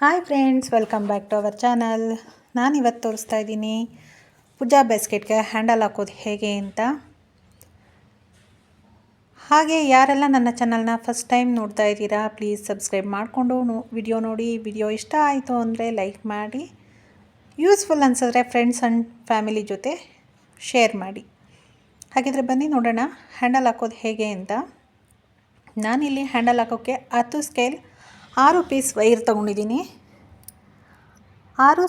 Hi friends welcome back to our channel ನಾನು ಇವತ್ತು ತೋರಿಸ್ತಾ ಇದ್ದೀನಿ ಪೂಜಾ ಬೇಸ್ಕೆಟ್ಗೆ ಹ್ಯಾಂಡಲ್ ಹಾಕೋದು ಹೇಗೆ ಅಂತ. ಹಾಗೆ ಯಾರೆಲ್ಲ ನನ್ನ ಚಾನಲ್ನ ಫಸ್ಟ್ ಟೈಮ್ ನೋಡ್ತಾ ಇದ್ದೀರಾ ಪ್ಲೀಸ್ ಸಬ್ಸ್ಕ್ರೈಬ್ ಮಾಡಿಕೊಂಡು ನೋ ವಿಡಿಯೋ ನೋಡಿ. ವಿಡಿಯೋ ಇಷ್ಟ ಆಯಿತು ಅಂದರೆ ಲೈಕ್ ಮಾಡಿ. ಯೂಸ್ಫುಲ್ ಅನಿಸಿದ್ರೆ ಫ್ರೆಂಡ್ಸ್ ಆ್ಯಂಡ್ ಫ್ಯಾಮಿಲಿ ಜೊತೆ ಶೇರ್ ಮಾಡಿ. ಹಾಗಿದ್ರೆ ಬನ್ನಿ ನೋಡೋಣ ಹ್ಯಾಂಡಲ್ ಹಾಕೋದು ಹೇಗೆ ಅಂತ. ನಾನಿಲ್ಲಿ ಹ್ಯಾಂಡಲ್ ಹಾಕೋಕ್ಕೆ ಹತ್ತು ಸ್ಕೇಲ್ ಆರು ಪೀಸ್ ವೈರ್ ತಗೊಂಡಿದ್ದೀನಿ. ಆರು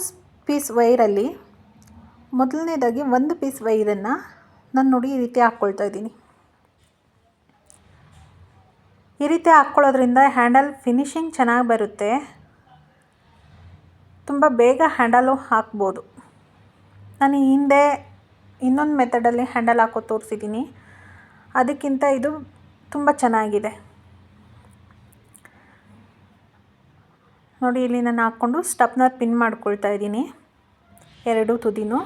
ಪೀಸ್ ವೈರಲ್ಲಿ ಮೊದಲನೇದಾಗಿ ಒಂದು ಪೀಸ್ ವೈರನ್ನು ನಾನು ನೋಡಿ ಈ ರೀತಿ ಹಾಕ್ಕೊಳ್ತಾ ಇದ್ದೀನಿ. ಈ ರೀತಿ ಹಾಕ್ಕೊಳ್ಳೋದ್ರಿಂದ ಹ್ಯಾಂಡಲ್ ಫಿನಿಶಿಂಗ್ ಚೆನ್ನಾಗಿ ಬರುತ್ತೆ. ತುಂಬ ಬೇಗ ಹ್ಯಾಂಡಲು ಹಾಕ್ಬೋದು. ನಾನು ಹಿಂದೆ ಇನ್ನೊಂದು ಮೆಥಡಲ್ಲಿ ಹ್ಯಾಂಡಲ್ ಹಾಕೋ ತೋರಿಸಿದ್ದೀನಿ. ಅದಕ್ಕಿಂತ ಇದು ತುಂಬ ಚೆನ್ನಾಗಿದೆ. ನೋಡಿ, ಇಲ್ಲಿ ನಾನು ಹಾಕ್ಕೊಂಡು ಸ್ಟಪ್ನರ್ ಪಿನ್ ಮಾಡ್ಕೊಳ್ತಾ ಇದ್ದೀನಿ. ಎರಡು ತುದಿನೂ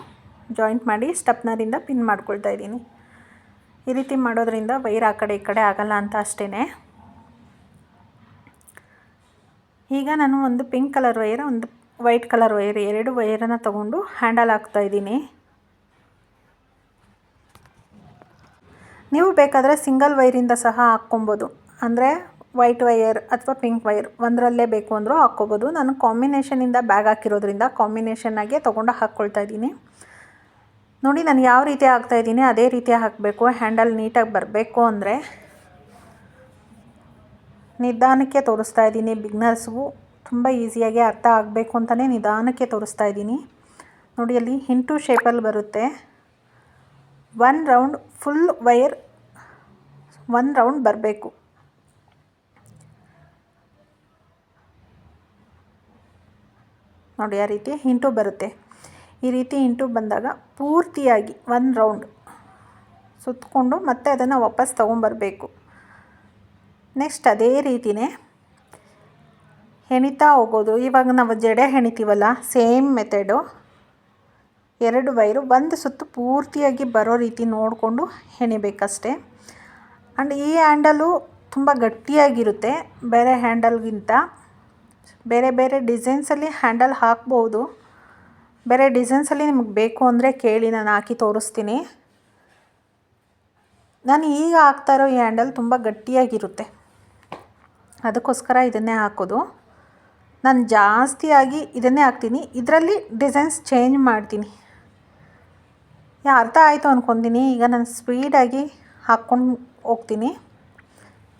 ಜಾಯಿಂಟ್ ಮಾಡಿ ಸ್ಟಪ್ನರಿಂದ ಪಿನ್ ಮಾಡ್ಕೊಳ್ತಾ ಇದ್ದೀನಿ. ಈ ರೀತಿ ಮಾಡೋದ್ರಿಂದ ವೈರ್ ಆ ಕಡೆ ಈ ಕಡೆ ಆಗಲ್ಲ ಅಂತ ಅಷ್ಟೇ ಈಗ ನಾನು ಒಂದು ಪಿಂಕ್ ಕಲರ್ ವೈರ್, ಒಂದು ವೈಟ್ ಕಲರ್ ವೈರ್, ಎರಡು ವೈರನ್ನು ತಗೊಂಡು ಹ್ಯಾಂಡಲ್ ಹಾಕ್ತಾ ಇದ್ದೀನಿ. ನೀವು ಬೇಕಾದರೆ ಸಿಂಗಲ್ ವೈರಿಂದ ಸಹ ಹಾಕ್ಕೊಬೋದು. ಅಂದರೆ ವೈಟ್ ವೈಯರ್ ಅಥವಾ ಪಿಂಕ್ ವೈರ್ ಒಂದರಲ್ಲೇ ಬೇಕು ಅಂದರೂ ಹಾಕ್ಕೋಬೋದು. ನಾನು ಕಾಂಬಿನೇಷನಿಂದ ಬ್ಯಾಗ್ ಹಾಕಿರೋದ್ರಿಂದ ಕಾಂಬಿನೇಷನ್ನಾಗೆ ತೊಗೊಂಡು ಹಾಕ್ಕೊಳ್ತಾ ಇದ್ದೀನಿ. ನೋಡಿ, ನಾನು ಯಾವ ರೀತಿ ಹಾಕ್ತಾಯಿದ್ದೀನಿ ಅದೇ ರೀತಿ ಹಾಕಬೇಕು. ಹ್ಯಾಂಡಲ್ ನೀಟಾಗಿ ಬರಬೇಕು ಅಂದರೆ ನಿಧಾನಕ್ಕೆ ತೋರಿಸ್ತಾ ಇದ್ದೀನಿ. ಬಿಗ್ನರ್ಸ್ಗೂ ತುಂಬ ಈಸಿಯಾಗಿ ಅರ್ಥ ಆಗಬೇಕು ಅಂತಲೇ ನಿಧಾನಕ್ಕೆ ತೋರಿಸ್ತಾ ಇದ್ದೀನಿ. ನೋಡಿ, ಅಲ್ಲಿ ಹಿಂಟು ಶೇಪಲ್ಲಿ ಬರುತ್ತೆ. One round full wire one round ಬರಬೇಕು. ನೋಡಿ ಆ ರೀತಿ ಇಂಟು ಬರುತ್ತೆ. ಈ ರೀತಿ ಇಂಟು ಬಂದಾಗ ಪೂರ್ತಿಯಾಗಿ ಒನ್ ರೌಂಡ್ ಸುತ್ತಕೊಂಡು ಮತ್ತೆ ಅದನ್ನು ವಾಪಸ್ ತೊಗೊಂಬರಬೇಕು. ನೆಕ್ಸ್ಟ್ ಅದೇ ರೀತಿಯೇ ಹೆಣಿತಾ ಹೋಗೋದು. ಇವಾಗ ನಾವು ಜಡೆ ಹೆಣಿತೀವಲ್ಲ, ಸೇಮ್ ಮೆಥಡು. ಎರಡು ವೈರು ಒಂದು ಸುತ್ತು ಪೂರ್ತಿಯಾಗಿ ಬರೋ ರೀತಿ ನೋಡಿಕೊಂಡು ಹೆಣಿಬೇಕಷ್ಟೆ. ಆ್ಯಂಡ್ ಈ ಹ್ಯಾಂಡಲು ತುಂಬ ಗಟ್ಟಿಯಾಗಿರುತ್ತೆ, ಬೇರೆ ಹ್ಯಾಂಡಲ್ಗಿಂತ. ಬೇರೆ ಬೇರೆ ಡಿಸೈನ್ಸಲ್ಲಿ ಹ್ಯಾಂಡಲ್ ಹಾಕ್ಬೋದು. ಬೇರೆ ಡಿಸೈನ್ಸಲ್ಲಿ ನಿಮಗೆ ಬೇಕು ಅಂದರೆ ಕೇಳಿ, ನಾನು ಹಾಕಿ ತೋರಿಸ್ತೀನಿ. ನಾನು ಈಗ ಹಾಕ್ತಾ ಇರೋ ಈ ಹ್ಯಾಂಡಲ್ ತುಂಬ ಗಟ್ಟಿಯಾಗಿರುತ್ತೆ. ಅದಕ್ಕೋಸ್ಕರ ಇದನ್ನೇ ಹಾಕೋದು. ನಾನು ಜಾಸ್ತಿಯಾಗಿ ಇದನ್ನೇ ಹಾಕ್ತೀನಿ. ಇದರಲ್ಲಿ ಡಿಸೈನ್ಸ್ ಚೇಂಜ್ ಮಾಡ್ತೀನಿ. ಯಾ, ಅರ್ಥ ಆಯಿತು ಅಂದ್ಕೊತೀನಿ ಈಗ ನಾನು ಸ್ಪೀಡಾಗಿ ಹಾಕ್ಕೊಂಡು ಹೋಗ್ತೀನಿ.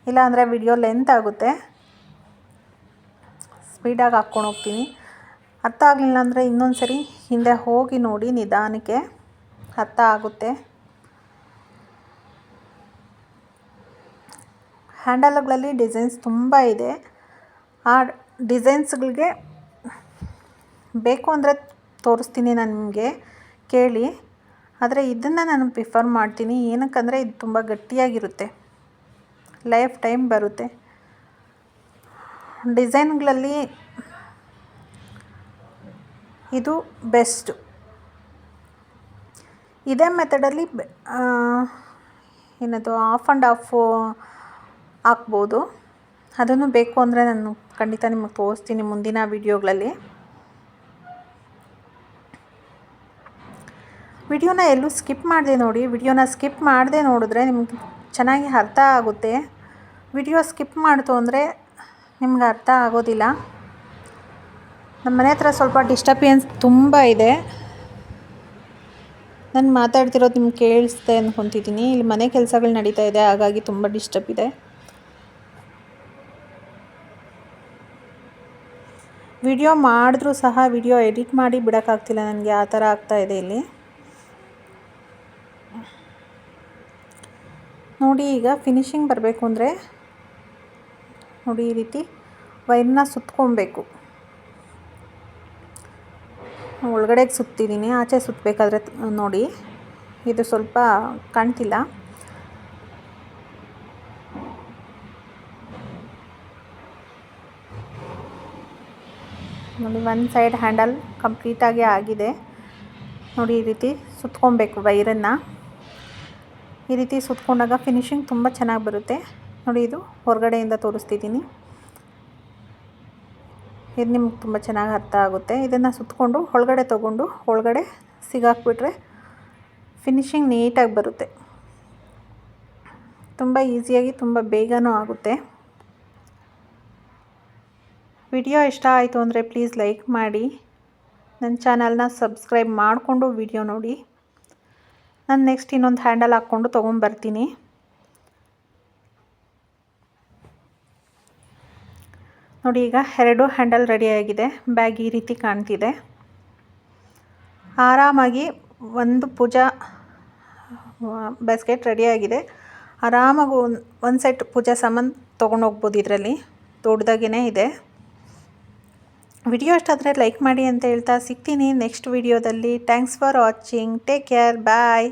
ಇಲ್ಲಾಂದರೆ ವಿಡಿಯೋ ಲೆಂತ್ ಆಗುತ್ತೆ. ಸ್ಪೀಡಾಗಿ ಹಾಕ್ಕೊಂಡು ಹೋಗ್ತೀನಿ. ಅರ್ಥ ಆಗಲಿಲ್ಲ ಅಂದರೆ ಇನ್ನೊಂದು ಸರಿ ಹಿಂದೆ ಹೋಗಿ ನೋಡಿ ನಿಧಾನಕ್ಕೆ ಅರ್ಥ ಆಗುತ್ತೆ. ಹ್ಯಾಂಡಲ್ಗಳಲ್ಲಿ ಡಿಸೈನ್ಸ್ ತುಂಬ ಇದೆ. ಆ ಡಿಸೈನ್ಸ್ಗಳಿಗೆ ಬೇಕು ಅಂದರೆ ತೋರಿಸ್ತೀನಿ ನಾನು ನಿಮಗೆ ಕೇಳಿ. ಆದರೆ ಇದನ್ನು ನಾನು ಪ್ರಿಫರ್ ಮಾಡ್ತೀನಿ. ಏನಕ್ಕಂದರೆ ಇದು ತುಂಬ ಗಟ್ಟಿಯಾಗಿರುತ್ತೆ. ಲೈಫ್ ಟೈಮ್ ಬರುತ್ತೆ. ಡಿಸೈನ್ಗಳಲ್ಲಿ ಇದು ಬೆಸ್ಟು. ಇದೇ ಮೆಥಡಲ್ಲಿ ಏನದು ಆಫ್ ಆ್ಯಂಡ್ ಆಫು ಹಾಕ್ಬೋದು. ಅದನ್ನು ಬೇಕು ಅಂದರೆ ನಾನು ಖಂಡಿತ ನಿಮಗೆ ತೋರಿಸ್ತೀನಿ ಮುಂದಿನ ವಿಡಿಯೋಗಳಲ್ಲಿ. ವಿಡಿಯೋನ ಎಲ್ಲೂ ಸ್ಕಿಪ್ ಮಾಡಿದೆ ನೋಡಿ. ವಿಡಿಯೋನ ಸ್ಕಿಪ್ ಮಾಡದೆ ನೋಡಿದ್ರೆ ನಿಮ್ಗೆ ಚೆನ್ನಾಗಿ ಅರ್ಥ ಆಗುತ್ತೆ. ವಿಡಿಯೋ ಸ್ಕಿಪ್ ಮಾಡಿತು ಅಂದರೆ ನಿಮ್ಗೆ ಅರ್ಥ ಆಗೋದಿಲ್ಲ. ನಮ್ಮ ಮನೆ ಹತ್ರ ಸ್ವಲ್ಪ ಡಿಸ್ಟರ್ಬೆನ್ಸ್ ತುಂಬ ಇದೆ. ನಾನು ಮಾತಾಡ್ತಿರೋದು ನಿಮ್ಗೆ ಕೇಳಿಸ್ತೆ ಅಂದ್ಕೊತಿದ್ದೀನಿ ಇಲ್ಲಿ ಮನೆ ಕೆಲಸಗಳು ನಡೀತಾ ಇದೆ, ಹಾಗಾಗಿ ತುಂಬ ಡಿಸ್ಟರ್ಬ್ ಇದೆ. ವಿಡಿಯೋ ಮಾಡಿದ್ರೂ ಸಹ ವಿಡಿಯೋ ಎಡಿಟ್ ಮಾಡಿ ಬಿಡೋಕ್ಕಾಗ್ತಿಲ್ಲ ನನಗೆ. ಆ ಥರ ಆಗ್ತಾಯಿದೆ ಇಲ್ಲಿ. ನೋಡಿ ಈಗ ಫಿನಿಶಿಂಗ್ ಬರಬೇಕು ಅಂದರೆ ನೋಡಿ ಈ ರೀತಿ ವೈರ್ನ ಸುತ್ಕೊಬೇಕು. ಒಳಗಡೆಗೆ ಸುತ್ತಿದ್ದೀನಿ ಆಚೆ ಸುತ್ತಬೇಕಾದ್ರೆ ನೋಡಿ ಇದು ಸ್ವಲ್ಪ ಕಾಣ್ತಿಲ್ಲ. ನೋಡಿ ಒನ್ ಸೈಡ್ ಹ್ಯಾಂಡಲ್ ಕಂಪ್ಲೀಟಾಗಿ ಆಗಿದೆ. ನೋಡಿ ಈ ರೀತಿ ಸುತ್ಕೊಬೇಕು ವೈರನ್ನು. ಈ ರೀತಿ ಸುತ್ಕೊಂಡಾಗ ಫಿನಿಶಿಂಗ್ ತುಂಬ ಚೆನ್ನಾಗಿ ಬರುತ್ತೆ. ನೋಡಿ ಇದು ಹೊರಗಡೆಯಿಂದ ತೋರಿಸ್ತಿದ್ದೀನಿ. ಇದು ನಿಮ್ಗೆ ತುಂಬ ಚೆನ್ನಾಗಿ ಅರ್ಥ ಆಗುತ್ತೆ. ಇದನ್ನು ಸುತ್ತಕೊಂಡು ಒಳಗಡೆ ತೊಗೊಂಡು ಒಳಗಡೆ ಸಿಗಾಕ್ಬಿಟ್ರೆ ಫಿನಿಶಿಂಗ್ ನೀಟಾಗಿ ಬರುತ್ತೆ. ತುಂಬ ಈಸಿಯಾಗಿ ತುಂಬ ಬೇಗನೂ ಆಗುತ್ತೆ. ವಿಡಿಯೋ ಇಷ್ಟ ಆಯಿತು ಅಂದರೆ ಪ್ಲೀಸ್ ಲೈಕ್ ಮಾಡಿ. ನನ್ನ ಚಾನಲ್ನ ಸಬ್ಸ್ಕ್ರೈಬ್ ಮಾಡಿಕೊಂಡು ವಿಡಿಯೋ ನೋಡಿ. ನಾನು ನೆಕ್ಸ್ಟ್ ಇನ್ನೊಂದು ಹ್ಯಾಂಡಲ್ ಹಾಕ್ಕೊಂಡು ತೊಗೊಂಬರ್ತೀನಿ ನೋಡಿ, ಈಗ ಎರಡು ಹ್ಯಾಂಡಲ್ ರೆಡಿಯಾಗಿದೆ ಬ್ಯಾಗ್ ಈ ರೀತಿ ಕಾಣ್ತಿದೆ. ಆರಾಮಾಗಿ ಒಂದು ಪೂಜಾ ಬ್ಯಾಸ್ಕೆಟ್ ರೆಡಿಯಾಗಿದೆ ಆರಾಮಾಗಿ ಒಂದು ಒಂದು ಸೆಟ್ ಪೂಜಾ ಸಾಮಾನು ತೊಗೊಂಡೋಗ್ಬೋದು ಇದರಲ್ಲಿ. ದೊಡ್ಡದಾಗೇ ಇದೆ. ವಿಡಿಯೋ ಅಷ್ಟಾದರೆ ಲೈಕ್ ಮಾಡಿ ಅಂತ ಹೇಳ್ತಾ ಸಿಗ್ತೀನಿ ನೆಕ್ಸ್ಟ್ ವಿಡಿಯೋದಲ್ಲಿ. Thanks for watching take care bye